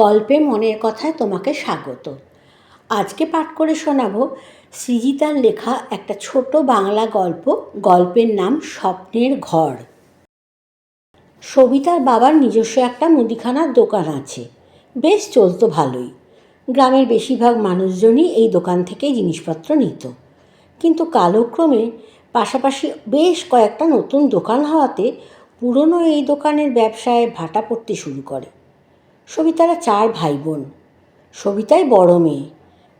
গল্পে মনের কথায় তোমাকে স্বাগত। আজকে পাঠ করে শোনাবো সৃজিতার লেখা একটা ছোট বাংলা গল্প, গল্পের নাম স্বপ্নের ঘর। সবিতার বাবার নিজস্ব একটা মুদিখানার দোকান আছে। বেশ চলতো ভালোই। গ্রামের বেশিরভাগ মানুষজনই এই দোকান থেকেই জিনিসপত্র নিত। কিন্তু কালক্রমে পাশাপাশি বেশ কয়েকটা নতুন দোকান হওয়াতে পুরনো এই দোকানের ব্যবসায় ভাটা পড়তে শুরু করে। সবিতারা চার ভাই বোন সবিতাই বড় মেয়ে।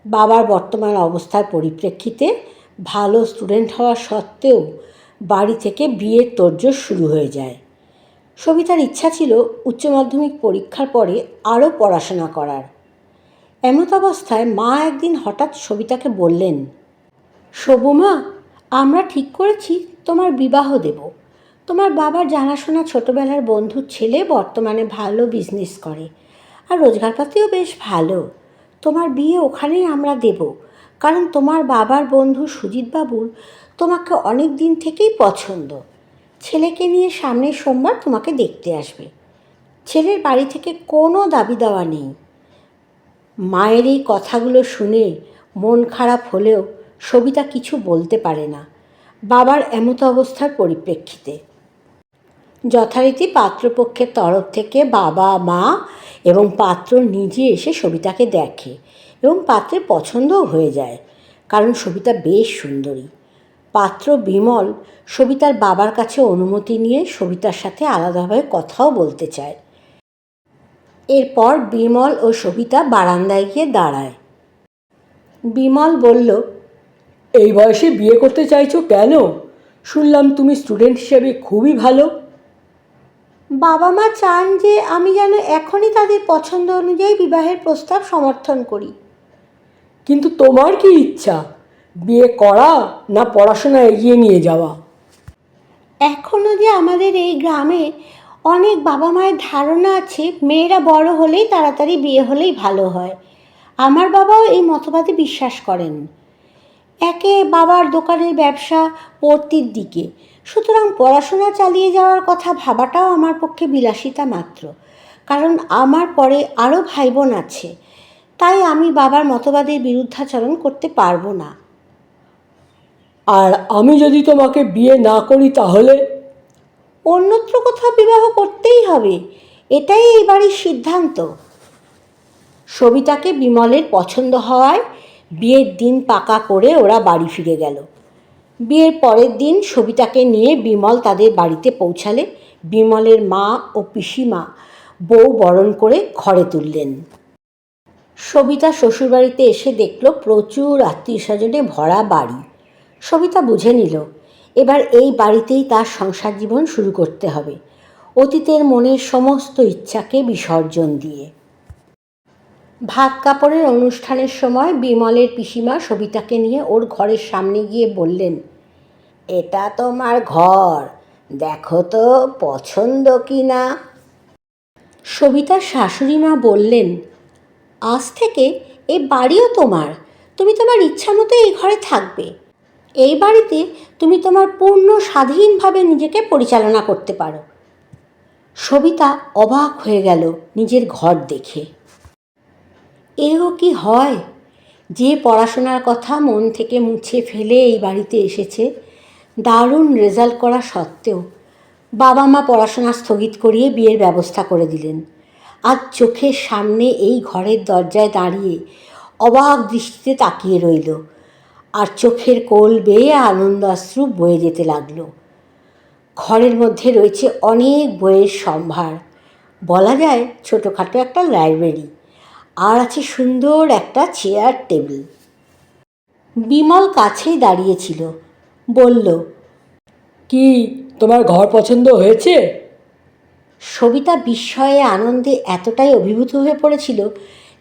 বাবার বর্তমান অবস্থার পরিপ্রেক্ষিতে ভালো স্টুডেন্ট হওয়া সত্ত্বেও বাড়ি থেকে বিয়ের তোড়জোড় শুরু হয়ে যায়। সবিতার ইচ্ছা ছিল উচ্চ মাধ্যমিক পরীক্ষার পরে আরও পড়াশোনা করার। এমত অবস্থায় মা একদিন হঠাৎ সবিতাকে বললেন শোভমা আমরা ঠিক করেছি, তোমার বিবাহ দেব। তোমার বাবার জানাশোনা ছোটবেলার বন্ধুর ছেলে বর্তমানে ভালো বিজনেস করে। আর রোজগারপাতিও বেশ ভালো। তোমার বিয়ে ওখানেই আমরা দেব। কারণ তোমার বাবার বন্ধু সুজিতবাবুর তোমাকে অনেক দিন থেকেই পছন্দ। ছেলেকে নিয়ে সামনের সোমবার তোমাকে দেখতে আসবে। ছেলের বাড়ি থেকে কোনো দাবি দেওয়া নেই। মায়ের এই কথাগুলো শুনে মন খারাপ হলেও সবিতা কিছু বলতে পারে না। বাবার এমতো অবস্থার পরিপ্রেক্ষিতে। যথারীতি পাত্রপক্ষের তরফ থেকে বাবা, মা এবং পাত্র নিজে এসে সবিতাকে দেখে এবং পাত্রের পছন্দও হয়ে যায়, কারণ সবিতা বেশ সুন্দরী। পাত্র বিমল সবিতার বাবার কাছে অনুমতি নিয়ে সবিতার সাথে আলাদাভাবে কথাও বলতে চায়। এরপর বিমল ও সবিতা বারান্দায় গিয়ে দাঁড়ায়। বিমল বলল, এই বয়সে বিয়ে করতে চাইছো কেন? শুনলাম তুমি স্টুডেন্ট হিসেবে খুবই ভালো। বাবা মা চান যে আমি যেন এখনই তাদের পছন্দ অনুযায়ী বিবাহের প্রস্তাব সমর্থন করি। কিন্তু তোমার কি ইচ্ছা? বিয়ে করা না পড়াশোনা এগিয়ে নিয়ে যাওয়া? এখনও যে আমাদের এই গ্রামে অনেক বাবা মায়ের ধারণা আছে মেয়েরা বড় হলেই তাড়াতাড়ি বিয়ে হলেই ভালো হয়। আমার বাবাও এই মতবাদে বিশ্বাস করেন। একে বাবার দোকানের ব্যবসা পড়তির দিকে সুতরাং পড়াশোনা চালিয়ে যাওয়ার কথা ভাবাটাও আমার পক্ষে বিলাসিতা মাত্র। কারণ আমার পরে আরও ভাই বোন আছে তাই আমি বাবার মতবাদের বিরুদ্ধাচরণ করতে পারব না। আর আমি যদি তোমাকে বিয়ে না করি তাহলে? অন্যত্র কোথাও বিবাহ করতেই হবে এটাই এই বাড়ির সিদ্ধান্ত। সবিতাকে বিমলের পছন্দ হওয়ায় বিয়ের দিন পাকা করে ওরা বাড়ি ফিরে গেল। বিয়ের পরের দিন সবিতাকে নিয়ে বিমল তাদের বাড়িতে পৌঁছালে বিমলের মা ও পিসিমা বউ বরণ করে ঘরে তুললেন। সবিতা শ্বশুরবাড়িতে এসে দেখল প্রচুর আত্মীয় স্বজনে ভরা বাড়ি। সবিতা বুঝে নিল, এবার এই বাড়িতেই তার সংসার জীবন শুরু করতে হবে। অতীতের মনের সমস্ত ইচ্ছাকে বিসর্জন দিয়ে। ভাত কাপড়ের অনুষ্ঠানের সময় বিমলের পিসিমা সবিতাকে নিয়ে ওর ঘরের সামনে গিয়ে বললেন, এটা তোমার ঘর, দেখো তো পছন্দ কি না সবিতার শাশুড়ি মা বললেন, আজ থেকে এ বাড়িও তোমার, তুমি তোমার ইচ্ছা মতো এই ঘরে থাকবে। এই বাড়িতে তুমি তোমার পূর্ণ স্বাধীনভাবে নিজেকে পরিচালনা করতে পারো। সবিতা অবাক হয়ে গেল নিজের ঘর দেখে। এও কি হয়? যে পড়াশোনার কথা মন থেকে মুছে ফেলে এই বাড়িতে এসেছে, দারুণ রেজাল্ট করা সত্ত্বেও বাবা মা পড়াশোনা স্থগিত করিয়ে বিয়ের ব্যবস্থা করে দিলেন। আজ চোখের সামনে এই ঘরের দরজায় দাঁড়িয়ে অবাক দৃষ্টিতে তাকিয়ে রইল আর চোখের কোল বেয়ে আনন্দ আনন্দাশ্রু বয়ে যেতে লাগল। ঘরের মধ্যে রয়েছে অনেক বইয়ের সম্ভার। বলা যায় ছোটোখাটো একটা লাইব্রেরি। আর আছে সুন্দর একটা চেয়ার টেবিল। বিমল কাছেই দাঁড়িয়েছিল বলল কি তোমার ঘর পছন্দ হয়েছে? সবিতা বিস্ময়ে আনন্দে এতটাই অভিভূত হয়ে পড়েছিল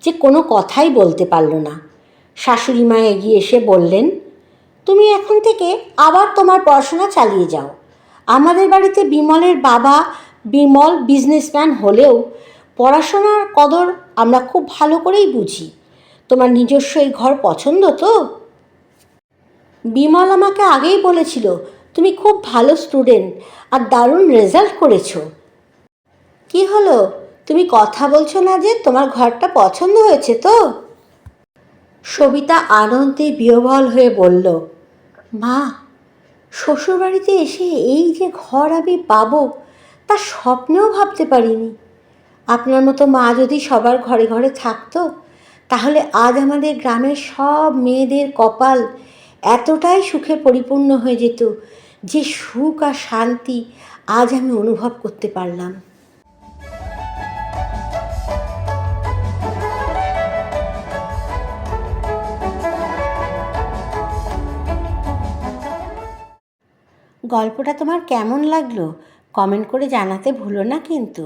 যে কোনো কথাই বলতে পারল না। শাশুড়ি মা এগিয়ে এসে বললেন তুমি এখন থেকে আবার তোমার পড়াশোনা চালিয়ে যাও। আমাদের বাড়িতে বিমলের বাবা বিমল বিজনেসম্যান হলেও পড়াশোনার কদর আমরা খুব ভালো করেই বুঝি। তোমার নিজস্ব এই ঘর পছন্দ তো? বিমল আমাকে আগেই বলেছিল, তুমি খুব ভালো স্টুডেন্ট আর দারুণ রেজাল্ট করেছ। কি হলো? তুমি কথা বলছো না যে তোমার ঘরটা পছন্দ হয়েছে তো? সবিতা আনন্দে বিহবল হয়ে বলল, মা, শ্বশুরবাড়িতে এসে এই যে ঘর আমি পাবো, তা স্বপ্নেও ভাবতে পারিনি। আপনার মতো মা যদি সবার ঘরে ঘরে থাকতো, তাহলে আজ আমাদের গ্রামের সব মেয়েদের কপাল এতটাই সুখে পরিপূর্ণ হয়ে যেত যে সুখ আর শান্তি আজ আমি অনুভব করতে পারলাম। গল্পটা তোমার কেমন লাগল? কমেন্ট করে জানাতে ভুলো না কিন্তু।